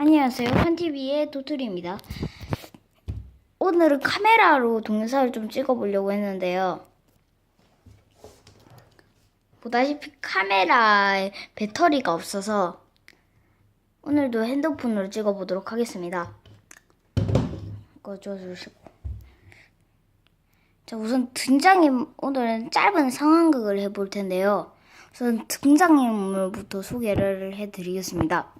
안녕하세요. 한TV의 도토리입니다. 오늘은 카메라로 동영상을 좀 찍어보려고 했는데요. 보다시피 카메라에 배터리가 없어서 오늘도 핸드폰으로 찍어보도록 하겠습니다. 이거 줘주시고. 자, 우선 등장인, 오늘은 짧은 상황극을 해볼 텐데요. 우선 등장인물부터 소개를 해드리겠습니다.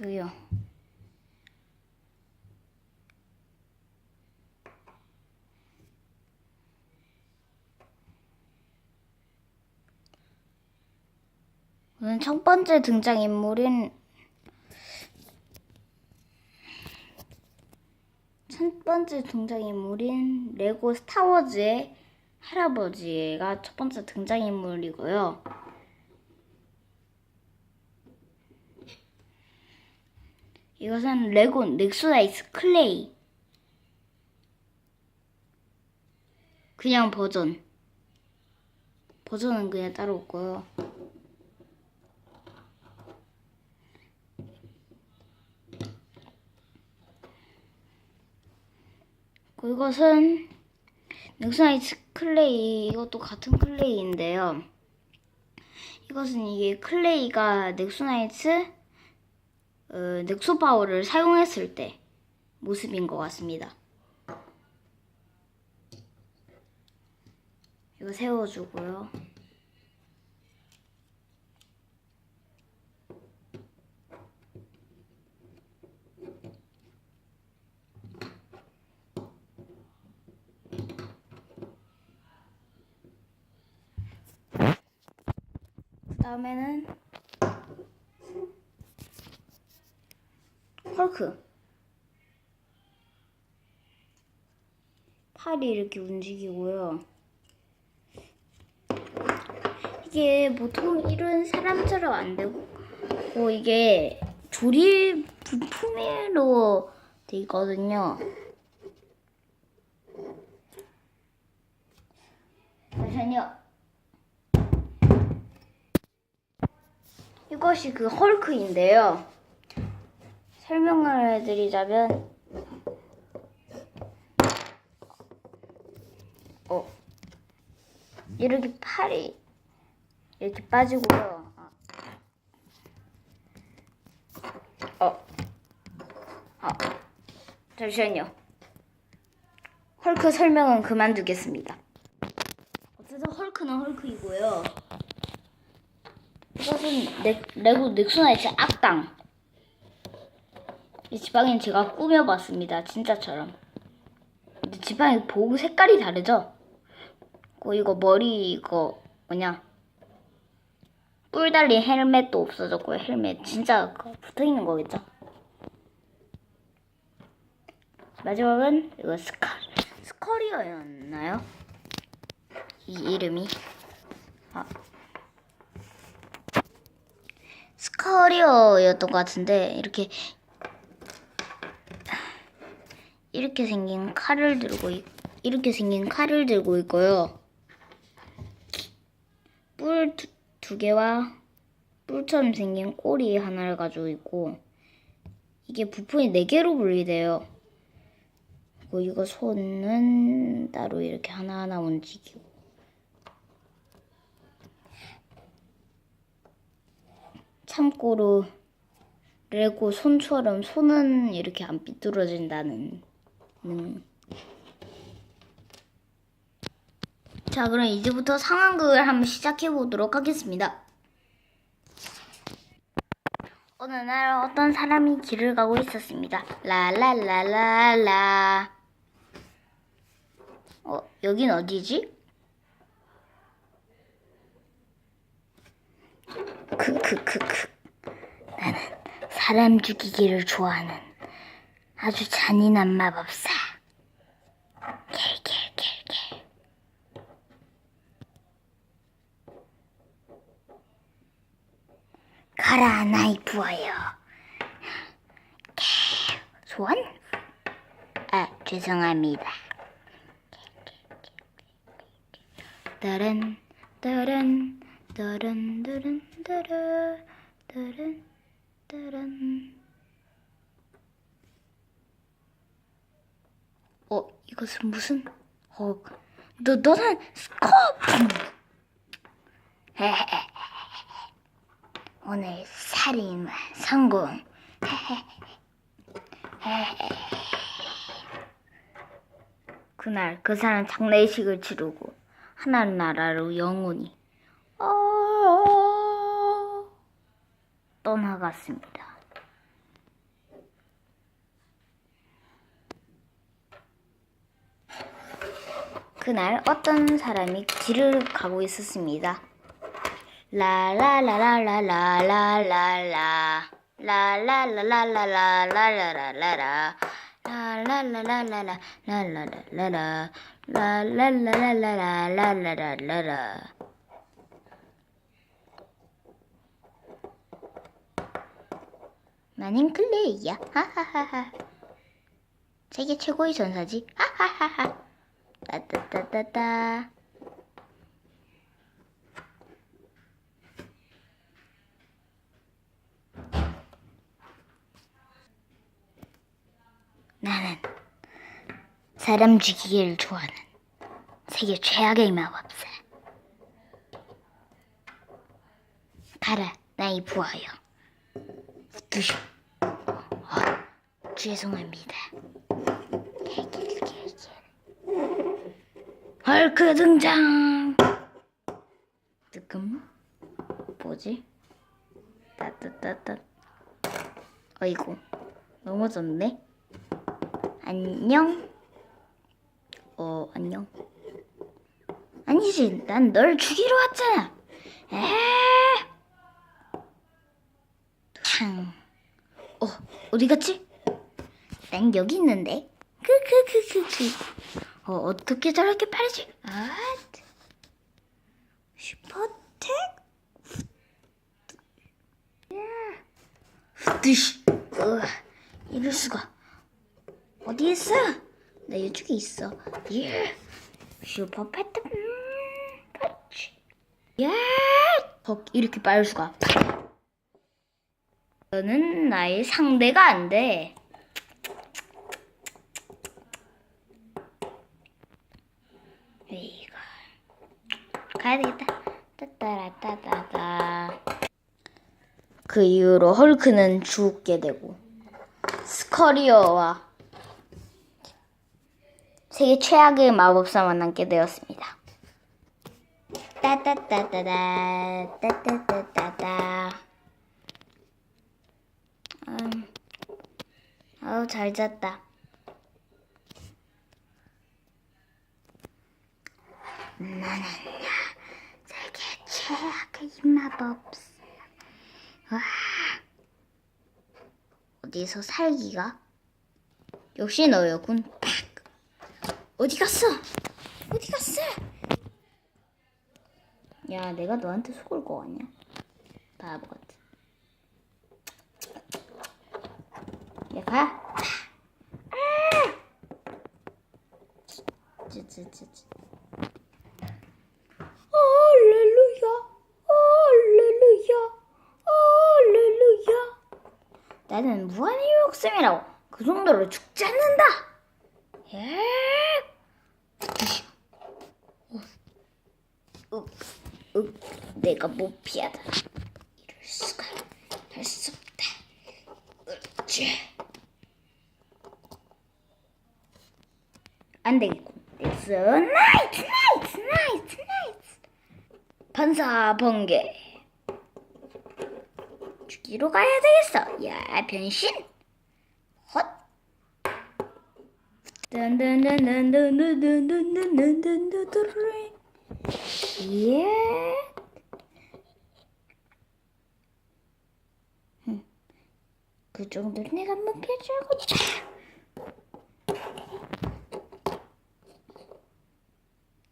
여기요. 우선 첫 번째 등장인물인 첫 번째 등장인물인 레고 스타워즈의 할아버지가 첫 번째 등장인물이고요. 이것은 레고 넥소나이스 클레이 그냥 버전 버전은 그냥 따로 없고요. 이것은 넥소나이트 클레이 이것도 같은 클레이인데요. 이것은 이게 클레이가 넥소나이트 어, 넥소 파워를 사용했을 때 모습인 것 같습니다. 이거 세워주고요. 그 다음에는 헐크. 팔이 이렇게 움직이고요. 이게 보통 이런 사람처럼 안 되고, 어, 이게 조립 부품으로 돼 있거든요. 잠시만요. 이것이 그 헐크인데요. 설명을 해드리자면, 어, 이렇게 팔이 이렇게 빠지고요. 아. 어, 아, 잠시만요. 헐크 설명은 그만두겠습니다. 어쨌든 헐크는 헐크이고요. 이것은 넥, 레고 넥소나이트 악당. 이 지팡이는 제가 꾸며봤습니다. 진짜처럼. 근데 지팡이 보고 색깔이 다르죠? 그 이거 머리 이거 뭐냐? 뿔 달린 헬멧도 없어졌고 헬멧 진짜 그거 붙어있는 거겠죠? 마지막은 이거 스컬 스컬이어였나요? 이 이름이 아 스컬이어였던 것 같은데 이렇게 이렇게 생긴 칼을 들고 있, 이렇게 생긴 칼을 들고 있고요. 뿔두 개와 뿔처럼 생긴 꼬리 하나를 가지고 있고 이게 부품이 네 개로 분리돼요. 그리고 이거 손은 따로 이렇게 하나하나 움직이고 참고로 레고 손처럼 손은 이렇게 안 삐뚤어진다는 음. 자, 그럼 이제부터 상황극을 한번 시작해 보도록 하겠습니다. 어느 날 어떤 사람이 길을 가고 있었습니다. 라라라라라. 어, 여긴 어디지? 크크크크. 나는 사람 죽이기를 좋아하는 아주 잔인한 마법사. 겔겔겔겔. 가라 나이 부어요. 소원? 아 죄송합니다. 따란 따란 따란 따란 따란 따란 따란. 어, 이것은 무슨? 어, 너 너는 스코프. 오늘 살인 성공. 그날 그 사람 장례식을 치르고 하늘나라로 영원히 어... 떠나갔습니다. 그날 어떤 사람이 길을 가고 있었습니다. 라라라라라라라라라 라라 라라라라라라라라 라 라라라라라라라라라 라 라라라라라라라라라 나는 클레이야. 하하하하. 세계 최고의 전사지. 하하하하 따따따따따 나는 사람 죽이기를 좋아하는 세계 최악의 마법사. 가라, 나의 부하여. 두쇼. 어, 죄송합니다. 헐크 등장. 뜨끔. 뭐지? 따따따따. 어이구, 넘어졌네. 안녕. 어, 안녕. 아니지, 난 널 죽이러 왔잖아. 에. 탕. 어, 어디 갔지? 난 여기 있는데. 크크크크크. 어, 어떻게 저렇게 빠르지? 아, 슈퍼텍. 후드시. 으, 이럴 수가. 어디 있어? 나 이쪽에 있어. 예. 슈퍼 패트. 음, 그렇지. 예. 헉, 이렇게 빠를 수가. 너는 나의 상대가 안 돼. 이거 가야 되겠다. 따따라따따따. 그 이후로 헐크는 죽게 되고 스커리어와 세계 최악의 마법사 만 남게 되었습니다. 따따따따따 따따따따따 음, 아우 잘 잤다. 나는야 마법사. 와 어디서 살기가? 역시 너였군. 팍. 어디 갔어? 어디 갔어? 야, 내가 너한테 속을 거 같냐? 바보 같아. 야, 가. 아! 찌찌찌찌. 할렐루야, 할렐루야, 할렐루야. 나는 무한의 욕심이라고 그 정도로 죽지 않는다. 예. 어, 어, 내가 못 피하다. 이럴 수가 할 수 없다. 으쌰. 안 되겠군. A night, night, night, night. 반사 번개. 뒤로 가야 되겠어. 야, 변신. 헛. 예. 그 정도는 내가 한번 펴주고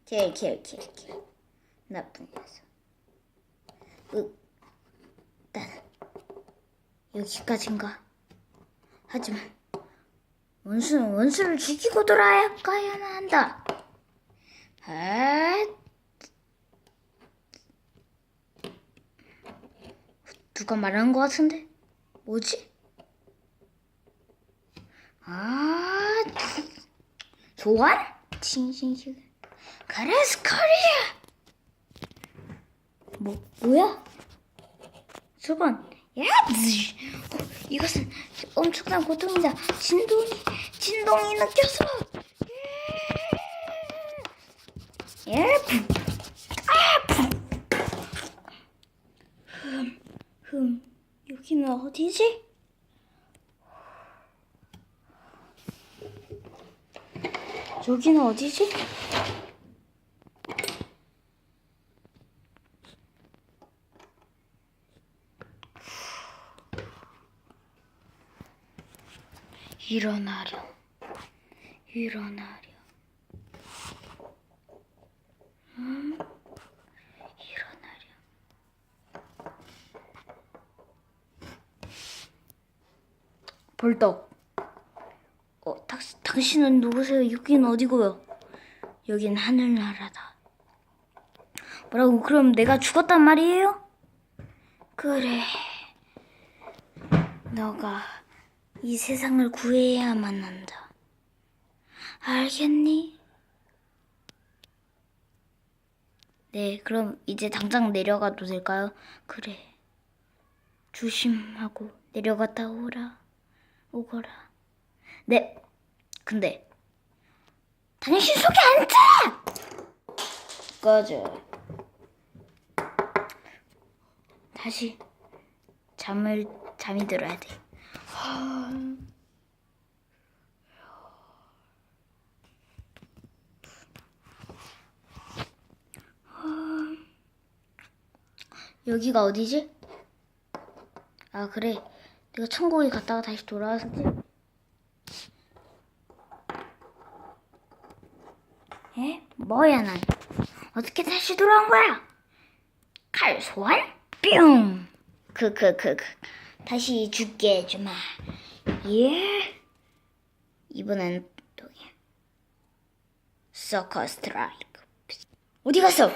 오케이 오케이 오케이 오케이 나쁜 녀석 으. 여기까지인가 하지만 원수는 원수를 죽이고 돌아야 가야만 한다 아 누가 말하는 것 같은데? 뭐지? 아, 소환? 진신식. 그래서 코리아. 뭐 뭐야? 소환. 야. 어, 이것은 엄청난 고통이다. 진동이, 진동이 느껴서. 예, 품. 아, 품. 흠, 흠. 여기는 어디지? 여기는 어디지? 일어나렴. 일어나렴. 음? 일어나렴. 벌떡. 어, 당, 당신은 누구세요? 여긴 어디고요? 여긴 하늘나라다. 뭐라고? 그럼 내가 죽었단 말이에요? 그래. 너가 이 세상을 구해야만 한다. 알겠니? 네, 그럼 이제 당장 내려가도 될까요? 그래. 조심하고 내려갔다 오라. 오거라. 네. 근데 당신 속에 앉아! 꺼져. 다시 잠을 잠이 들어야 돼. 여기가 어디지? 아 그래 내가 천국에 갔다가 다시 돌아왔었지 에? 뭐야 난 어떻게 다시 돌아온 거야? 칼 소환? 뿅 크크크크 다시 죽게 해주마. 예? 이번엔 또야 서커 스트라이크. 어디 갔어?